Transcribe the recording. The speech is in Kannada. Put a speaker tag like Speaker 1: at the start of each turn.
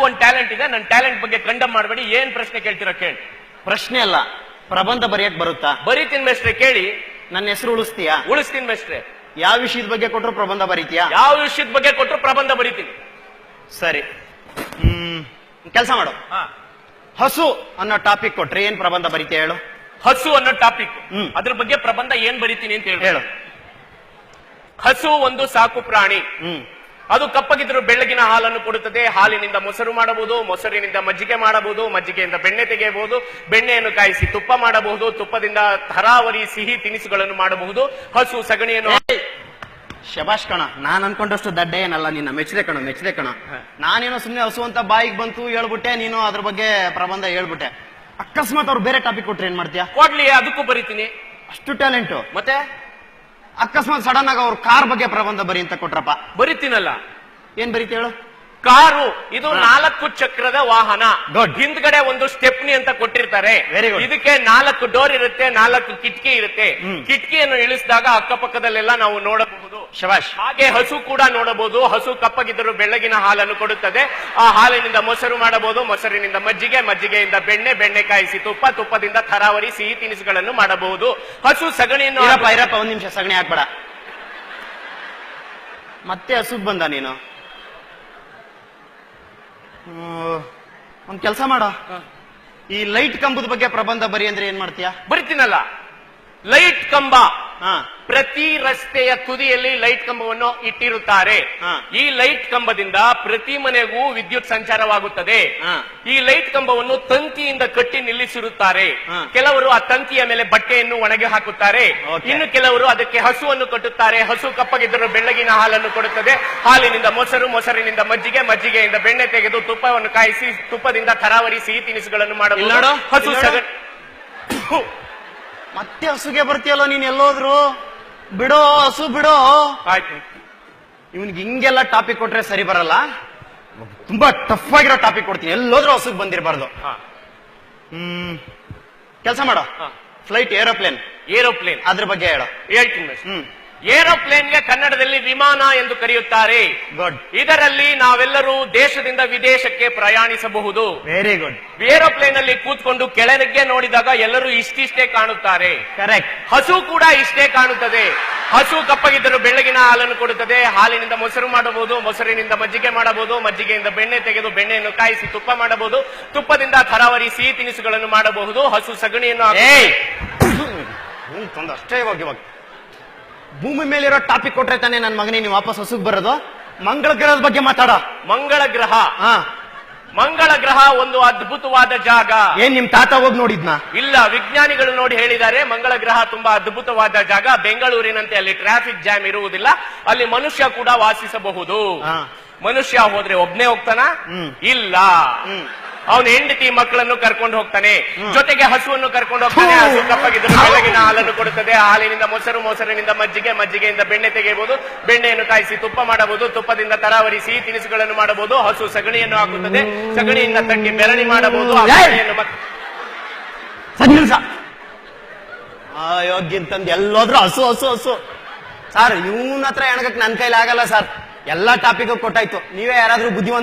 Speaker 1: ಒಂದ್ ಟ್ಯಾಲೆಂಟ್ ಇದೆ ನನ್ನ ಟ್ಯಾಲೆಂಟ್ ಬಗ್ಗೆ ಕಂಡಮ್ ಮಾಡಬೇಡಿ ಏನ್ ಪ್ರಶ್ನೆ ಕೇಳ್ತೀರಾ ಕೇಳಿ.
Speaker 2: ಪ್ರಶ್ನೆ ಅಲ್ಲ ಪ್ರಬಂಧ ಬರೆಯಕ್ ಬರುತ್ತಾ?
Speaker 1: ಬರೀತೀನಿ ಮೇಸ್ಟ್ರೆ ಕೇಳಿ.
Speaker 2: ನನ್ನ ಹೆಸರು ಉಳಿಸ್ತೀಯಾ?
Speaker 1: ಉಳಿಸ್ತೀನಿ ಮೇಸ್ಟ್ರೆ
Speaker 2: ಯಾವ ವಿಷಯದ ಬಗ್ಗೆ ಕೊಟ್ಟರು ಪ್ರಬಂಧ ಬರೀತೀಯಾ?
Speaker 1: ಯಾವ ವಿಷಯದ ಬಗ್ಗೆ ಕೊಟ್ಟರು ಪ್ರಬಂಧ ಬರೀತೀನಿ.
Speaker 2: ಸರಿ. ಹ್ಮ್ ಕೆಲಸ ಮಾಡು. ಹಸು ಅನ್ನೋ ಟಾಪಿಕ್ ಕೊಟ್ರೆ ಏನ್ ಪ್ರಬಂಧ ಬರೀತೀಯ ಹೇಳು?
Speaker 1: ಹಸು ಅನ್ನೋ ಟಾಪಿಕ್. ಅದ್ರ ಬಗ್ಗೆ ಪ್ರಬಂಧ ಏನ್ ಬರೀತೀನಿ ಅಂತ ಹೇಳಿ.
Speaker 2: ಹೇಳು.
Speaker 1: ಹಸು ಒಂದು ಸಾಕು ಪ್ರಾಣಿ.
Speaker 2: ಹ್ಮ್.
Speaker 1: ಅದು ಕಪ್ಪಗಿದ್ರು ಬೆಳ್ಳಗಿನ ಹಾಲನ್ನು ಕೊಡುತ್ತದೆ. ಹಾಲಿನಿಂದ ಮೊಸರು ಮಾಡಬಹುದು ಮೊಸರಿನಿಂದ ಮಜ್ಜಿಗೆ ಮಾಡಬಹುದು ಮಜ್ಜಿಗೆಯಿಂದ ಬೆಣ್ಣೆ ತೆಗೆಯಬಹುದು ಬೆಣ್ಣೆಯನ್ನು ಕಾಯಿಸಿ ತುಪ್ಪ ಮಾಡಬಹುದು ತುಪ್ಪದಿಂದ ತರಾವರಿ ಸಿಹಿ ತಿನಿಸುಗಳನ್ನು ಮಾಡಬಹುದು ಹಸು ಸಗಣಿಯನ್ನು
Speaker 2: ಶಬಾಷ್ ಕಣ ನಾನ್ ಅನ್ಕೊಂಡಷ್ಟು ದಡ್ಡ ಏನಲ್ಲ ನಿನ್ನ? ಮೆಚ್ಚದೆ ಕಣ ಮೆಚ್ಚದೆ ಕಣ. ನಾನೇನೋ ಸುಮ್ಮನೆ ಹಸು ಅಂತ ಬಾಯಿಗೆ ಬಂತು ಹೇಳ್ಬಿಟ್ಟೆ ನೀನು ಅದ್ರ ಬಗ್ಗೆ ಪ್ರಬಂಧ ಹೇಳ್ಬಿಟ್ಟೆ. ಅಕಸ್ಮಾತ್ ಅವ್ರು ಬೇರೆ ಟಾಪಿಕ್ ಕೊಟ್ರೆ ಏನ್ ಮಾಡ್ತೀಯಾ?
Speaker 1: ಕೊಡ್ಲಿ ಅದಕ್ಕೂ ಬರೀತೀನಿ.
Speaker 2: ಅಷ್ಟು ಟ್ಯಾಲೆಂಟು
Speaker 1: ಮತ್ತೆ?
Speaker 2: ಅಕಸ್ಮಾತ್ ಸಡನ್ ಆಗಿ ಅವ್ರ ಕಾರ್ ಬಗ್ಗೆ ಪ್ರಬಂಧ ಬರಿ ಅಂತ ಕೊಟ್ರಪ್ಪ.
Speaker 1: ಬರೀತೀನಲ್ಲ.
Speaker 2: ಏನ್ ಬರೀತಿ ಹೇಳು?
Speaker 1: ಕಾರು ಇದು ನಾಲ್ಕು ಚಕ್ರದ ವಾಹನ. ಹಿಂದ್ಗಡೆ ಒಂದು ಸ್ಟೆಪ್ನಿ ಅಂತ ಕೊಟ್ಟಿರ್ತಾರೆ. ಇದಕ್ಕೆ ನಾಲ್ಕು ಡೋರ್ ಇರುತ್ತೆ ನಾಲ್ಕು ಕಿಟಕಿ ಇರುತ್ತೆ. ಕಿಟಕಿಯನ್ನು ಇಳಿಸಿದಾಗ ಅಕ್ಕಪಕ್ಕದಲ್ಲೆಲ್ಲ ನಾವು ನೋಡಬಹುದು. ಹಾಗೆ ಹಸು ಕೂಡ ನೋಡಬಹುದು. ಹಸು ಕಪ್ಪಗಿದ್ದರೂ ಬೆಳಗಿನ ಹಾಲನ್ನು ಕೊಡುತ್ತದೆ. ಆ ಹಾಲಿನಿಂದ ಮೊಸರು ಮಾಡಬಹುದು. ಮೊಸರಿನಿಂದ ಮಜ್ಜಿಗೆ ಮಜ್ಜಿಗೆಯಿಂದ ಬೆಣ್ಣೆ ಬೆಣ್ಣೆ ಕಾಯಿಸಿ ತುಪ್ಪ ತುಪ್ಪದಿಂದ ತರಾವರಿ ಸಿಹಿ ತಿನಿಸುಗಳನ್ನು ಮಾಡಬಹುದು. ಹಸು ಸಗಣಿಯನ್ನು
Speaker 2: ಇರಪ್ಪ ಒಂದ್ ನಿಮಿಷ ಸಗಣಿ ಹಾಕ್ಬೇಡ. ಮತ್ತೆ ಹಸು ಬಂದ ನೀನು? ಒಂದ್ ಕೆಲಸ ಮಾಡ. ಈ ಲೈಟ್ ಕಂಬದ ಬಗ್ಗೆ ಪ್ರಬಂಧ ಬರಿ ಅಂದ್ರೆ ಏನ್ ಮಾಡ್ತೀಯಾ?
Speaker 1: ಬರಿತೀನಲ್ಲ. ಲೈಟ್ ಕಂಬ. ಪ್ರತಿ ರಸ್ತೆಯ ತುದಿಯಲ್ಲಿ ಲೈಟ್ ಕಂಬವನ್ನು ಇಟ್ಟಿರುತ್ತಾರೆ. ಈ ಲೈಟ್ ಕಂಬದಿಂದ ಪ್ರತಿ ಮನೆಗೂ ವಿದ್ಯುತ್ ಸಂಚಾರವಾಗುತ್ತದೆ. ಈ ಲೈಟ್ ಕಂಬವನ್ನು ತಂತಿಯಿಂದ ಕಟ್ಟಿ ನಿಲ್ಲಿಸಿರುತ್ತಾರೆ. ಕೆಲವರು ಆ ತಂತಿಯ ಮೇಲೆ ಬಟ್ಟೆಯನ್ನು ಒಣಗಿ ಹಾಕುತ್ತಾರೆ. ಇನ್ನು ಕೆಲವರು ಅದಕ್ಕೆ ಹಸುವನ್ನು ಕಟ್ಟುತ್ತಾರೆ. ಹಸು ಕಪ್ಪಗಿದ್ದರೂ ಬೆಳ್ಳಗಿನ ಹಾಲನ್ನು ಕೊಡುತ್ತದೆ. ಹಾಲಿನಿಂದ ಮೊಸರು ಮೊಸರಿನಿಂದ ಮಜ್ಜಿಗೆ ಮಜ್ಜಿಗೆಯಿಂದ ಬೆಣ್ಣೆ ತೆಗೆದು ತುಪ್ಪವನ್ನು ಕಾಯಿಸಿ ತುಪ್ಪದಿಂದ ತರಾವರಿ ಸಿಹಿ ತಿನಿಸುಗಳನ್ನು
Speaker 2: ಮಾಡಲು
Speaker 1: ಮಾಡಬಹುದು ಹಸು
Speaker 2: ಮತ್ತೆ ಹಸುಗೆ ಬರ್ತೀಯಲ್ಲ ನೀನ್ ಎಲ್ಲೋದ್ರು? ಬಿಡೋ ಹಸು ಬಿಡೋ?
Speaker 1: ಆಯ್ತು.
Speaker 2: ಇವನ್ಗೆ ಹಿಂಗೆಲ್ಲ ಟಾಪಿಕ್ ಕೊಟ್ರೆ ಸರಿ ಬರಲ್ಲ. ತುಂಬಾ ಟಫ್ ಆಗಿರೋ ಟಾಪಿಕ್ ಕೊಡ್ತೀನಿ. ಎಲ್ಲೋದ್ರು ಹಸುಗ್ ಬಂದಿರಬಾರ್ದು. ಹ್ಮ್. ಕೆಲಸ ಮಾಡೋ. ಫ್ಲೈಟ್ ಏರೋಪ್ಲೇನ್
Speaker 1: ಏರೋಪ್ಲೇನ್
Speaker 2: ಅದ್ರ ಬಗ್ಗೆ ಹೇಳೋ.
Speaker 1: ಹೇಳ್ತೀನಿ miss.
Speaker 2: ಹ್ಮ್
Speaker 1: ಏರೋಪ್ಲೇನ್ಗೆ ಕನ್ನಡದಲ್ಲಿ ವಿಮಾನ ಎಂದು ಕರೆಯುತ್ತಾರೆ.
Speaker 2: ಗುಡ್
Speaker 1: ಇದರಲ್ಲಿ ನಾವೆಲ್ಲರೂ ದೇಶದಿಂದ ವಿದೇಶಕ್ಕೆ ಪ್ರಯಾಣಿಸಬಹುದು.
Speaker 2: ವೆರಿ ಗುಡ್
Speaker 1: ಏರೋಪ್ಲೇನ್ ಅಲ್ಲಿ ಕೂತ್ಕೊಂಡು ಕೆಳಗೆ ನೋಡಿದಾಗ ಎಲ್ಲರೂ ಇಷ್ಟಿಷ್ಟೇ ಕಾಣುತ್ತಾರೆ.
Speaker 2: ಕರೆಕ್ಟ್
Speaker 1: ಹಸು ಕೂಡ ಇಷ್ಟೇ ಕಾಣುತ್ತದೆ. ಹಸು ಕಪ್ಪಗಿದ್ದರೂ ಬೆಳಗಿನ ಹಾಲನ್ನು ಕೊಡುತ್ತದೆ. ಹಾಲಿನಿಂದ ಮೊಸರು ಮಾಡಬಹುದು ಮೊಸರಿನಿಂದ ಮಜ್ಜಿಗೆ ಮಾಡಬಹುದು ಮಜ್ಜಿಗೆಯಿಂದ ಬೆಣ್ಣೆ ತೆಗೆದು ಬೆಣ್ಣೆಯನ್ನು ಕಾಯಿಸಿ ತುಪ್ಪ ಮಾಡಬಹುದು ತುಪ್ಪದಿಂದ ಥರಾವರಿ ಸಿಹಿ ತಿನಿಸುಗಳನ್ನು ಮಾಡಬಹುದು ಹಸು ಸಗಣಿಯನ್ನು
Speaker 2: ಅಷ್ಟೇ ಹೋಗಿ ಇವಾಗ. ಭೂಮಿ ಮೇಲಿರೋ ಟಾಪಿಕ್ ಕೊಟ್ರೆ ತಾನೇ ನನ್ನ ಮಗನೇ ನೀವು ವಾಪಸ್ ಹಸುಗ್ ಬರೋದು? ಮಂಗಳ ಗ್ರಹದ ಬಗ್ಗೆ ಮಾತಾಡ.
Speaker 1: ಮಂಗಳ ಗ್ರಹ.
Speaker 2: ಹಾ.
Speaker 1: ಮಂಗಳ ಗ್ರಹ ಒಂದು ಅದ್ಭುತವಾದ ಜಾಗ.
Speaker 2: ಏನ್ ನಿಮ್ ತಾತ ಹೋಗಿ ನೋಡಿದ್ನ?
Speaker 1: ಇಲ್ಲ ವಿಜ್ಞಾನಿಗಳು ನೋಡಿ ಹೇಳಿದ್ದಾರೆ ಮಂಗಳ ಗ್ರಹ ತುಂಬಾ ಅದ್ಭುತವಾದ ಜಾಗ. ಬೆಂಗಳೂರಿನಂತೆ ಅಲ್ಲಿ ಟ್ರಾಫಿಕ್ ಜಾಮ್ ಇರುವುದಿಲ್ಲ. ಅಲ್ಲಿ ಮನುಷ್ಯ ಕೂಡ ವಾಸಿಸಬಹುದು. ಮನುಷ್ಯ ಹೋದ್ರೆ ಒಬ್ನೇ ಹೋಗ್ತಾನ. ಇಲ್ಲ. ಅವನ ಹೆಂಡತಿ ಮಕ್ಕಳನ್ನು ಕರ್ಕೊಂಡು ಹೋಗ್ತಾನೆ. ಜೊತೆಗೆ ಹಸುವನ್ನು ಕರ್ಕೊಂಡು ಹೋಗ್ತಾನೆ. ಹಸು ಕಪ್ಪಗಿದ್ದರೂ ಬೆಳಗಿನ ಹಾಲನ್ನು ಕೊಡುತ್ತದೆ. ಹಾಲಿನಿಂದ ಮೊಸರು ಮೊಸರಿನಿಂದ ಮಜ್ಜಿಗೆ ಮಜ್ಜಿಗೆಯಿಂದ ಬೆಣ್ಣೆ ತೆಗೆಯಬಹುದು. ಬೆಣ್ಣೆಯನ್ನು ಕಾಯಿಸಿ ತುಪ್ಪ ಮಾಡಬಹುದು. ತುಪ್ಪದಿಂದ ತರಾವರಿ ಸಿಹಿ ತಿನಿಸುಗಳನ್ನು ಮಾಡಬಹುದು. ಹಸು ಸಗಣಿಯನ್ನು ಹಾಕುತ್ತದೆ. ಸಗಣಿಯಿಂದ ತಟ್ಟಿ ಬೆರಣಿ ಮಾಡಬಹುದು. ಆ
Speaker 2: ಎಲ್ಲೋದ್ರೂ ಹಸು ಹಸು ಹಸು. ಸರ್ ಇವನ ಹತ್ರ ಎಣಗಕ್ ನನ್ನ ಕೈಲಿ ಆಗಲ್ಲ ಸರ್. ಎಲ್ಲಾ ಟಾಪಿಕ್ ಕೊಟ್ಟಾಯ್ತು. ನೀವೇ ಯಾರಾದ್ರೂ ಬುದ್ಧಿವಂತ